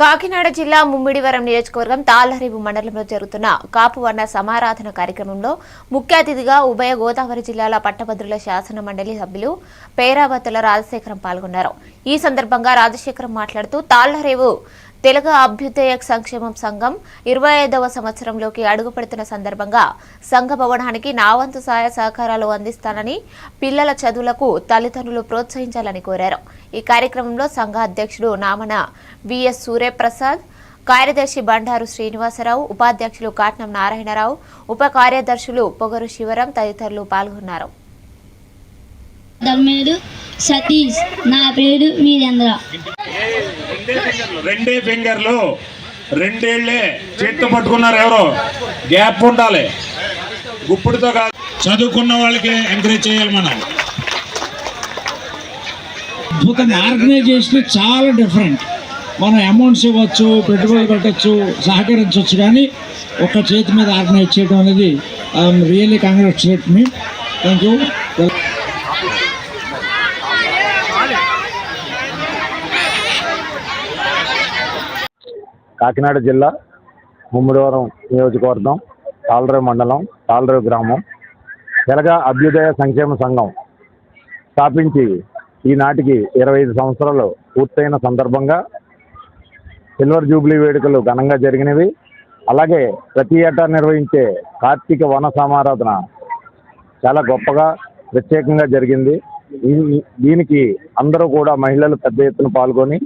కాకినాడ జిల్లా ముమ్మిడివరం నియోజకవర్గం తాళ్ళరేవు మండలంలో జరుగుతున్న కాపు వర్ణ సమారాధన కార్యక్రమంలో ముఖ్య అతిథిగా ఉభయ గోదావరి జిల్లాల పట్టభద్రుల శాసన మండలి సభ్యులు పేరావతుల రాజశేఖరం పాల్గొన్నారు. ఈ సందర్భంగా రాజశేఖరం మాట్లాడుతూ తాళ్ళరేవు తెలుగు అభ్యుదయ సంక్షేమం సంఘం ఇరవై ఐదవ సంవత్సరంలోకి అడుగుపెడుతున్న సందర్భంగా సంఘ భవనానికి నావంతు సాయ సహాయ సహకారాలు అందిస్తానని పిల్లల చదువులకు తల్లిదండ్రులు ప్రోత్సహించాలని కోరారు. ఈ కార్యక్రమంలో సంఘ అధ్యక్షుడు నామన విఎస్ సూర్యప్రసాద్ కార్యదర్శి బండారు శ్రీనివాసరావు ఉపాధ్యక్షులు కాట్నం నారాయణరావు ఉప కార్యదర్శులు పొగరు శివరాం తదితరులు పాల్గొన్నారు. ధర్మేడు సతీష్. నా పేరు వీరేంద్ర. రెండే ఫింగర్లు రెండేళ్ళే చేత్తో పట్టుకున్నారు ఎవరో. గ్యాప్ ఉండాలి. గుప్పుడుతో కాదు. చదువుకున్న వాళ్ళకి ఎంకరేజ్ చేయాలి మనం. అద్భుతం ఆర్గనైజేషన్ చాలా డిఫరెంట్ మనం అమౌంట్స్ ఇవ్వచ్చు పెట్టుబడులు పెట్టచ్చు సహకరించవచ్చు కానీ ఒక చేతి మీద ఆర్గనైజ్ చేయడం అనేది రియల్లీ కంగ్రాచులేట్ మీ థ్యాంక్ యూ కాకినాడ జిల్లా ముమ్మిడివరం నియోజకవర్గం తాళరేవు మండలం తాళరేవు గ్రామం. తెలగ అభ్యుదయ సంక్షేమ సంఘం స్థాపించి ఈనాటికి ఇరవై ఐదు సంవత్సరాలు పూర్తయిన సందర్భంగా సిల్వర్ జూబ్లీ వేడుకలు ఘనంగా జరిగినవి. అలాగే ప్రతి ఏటా నిర్వహించే కార్తీక వన సమారాధన చాలా గొప్పగా ప్రత్యేకంగా జరిగింది. దీనికి అందరూ కూడా మహిళలు పెద్ద ఎత్తున పాల్గొని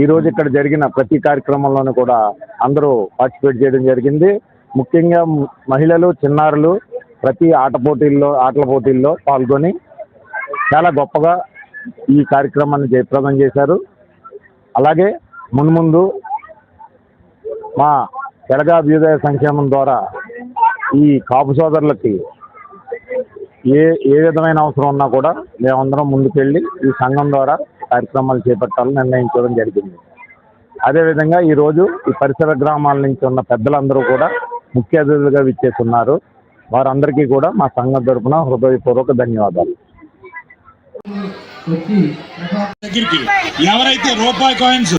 ఈ రోజు ఇక్కడ జరిగిన ప్రతి కార్యక్రమంలోనూ కూడా అందరూ పార్టిసిపేట్ చేయడం జరిగింది. ముఖ్యంగా మహిళలు చిన్నారులు ప్రతి ఆట పోటీల్లో ఆటల పోటీల్లో పాల్గొని చాలా గొప్పగా ఈ కార్యక్రమాన్ని జయప్రదం చేశారు. అలాగే మున్ముందు మా తెలగా అభ్యుదయ సంక్షేమం ద్వారా ఈ కాపు సోదరులకి ఏ ఏ విధమైన అవసరం ఉన్నా కూడా మేమందరం ముందుకెళ్ళి ఈ సంఘం ద్వారా కార్యక్రమాలు చేపట్టాలని నిర్ణయించడం జరిగింది. అదేవిధంగా ఈరోజు ఈ పరిసర గ్రామాల నుంచి ఉన్న పెద్దలందరూ కూడా ముఖ్య అతిథులుగా విచ్చేస్తున్నారు. వారందరికీ కూడా మా సంఘం తరపున హృదయపూర్వక ధన్యవాదాలు. ఎవరైతే రూపాయి కాయిన్స్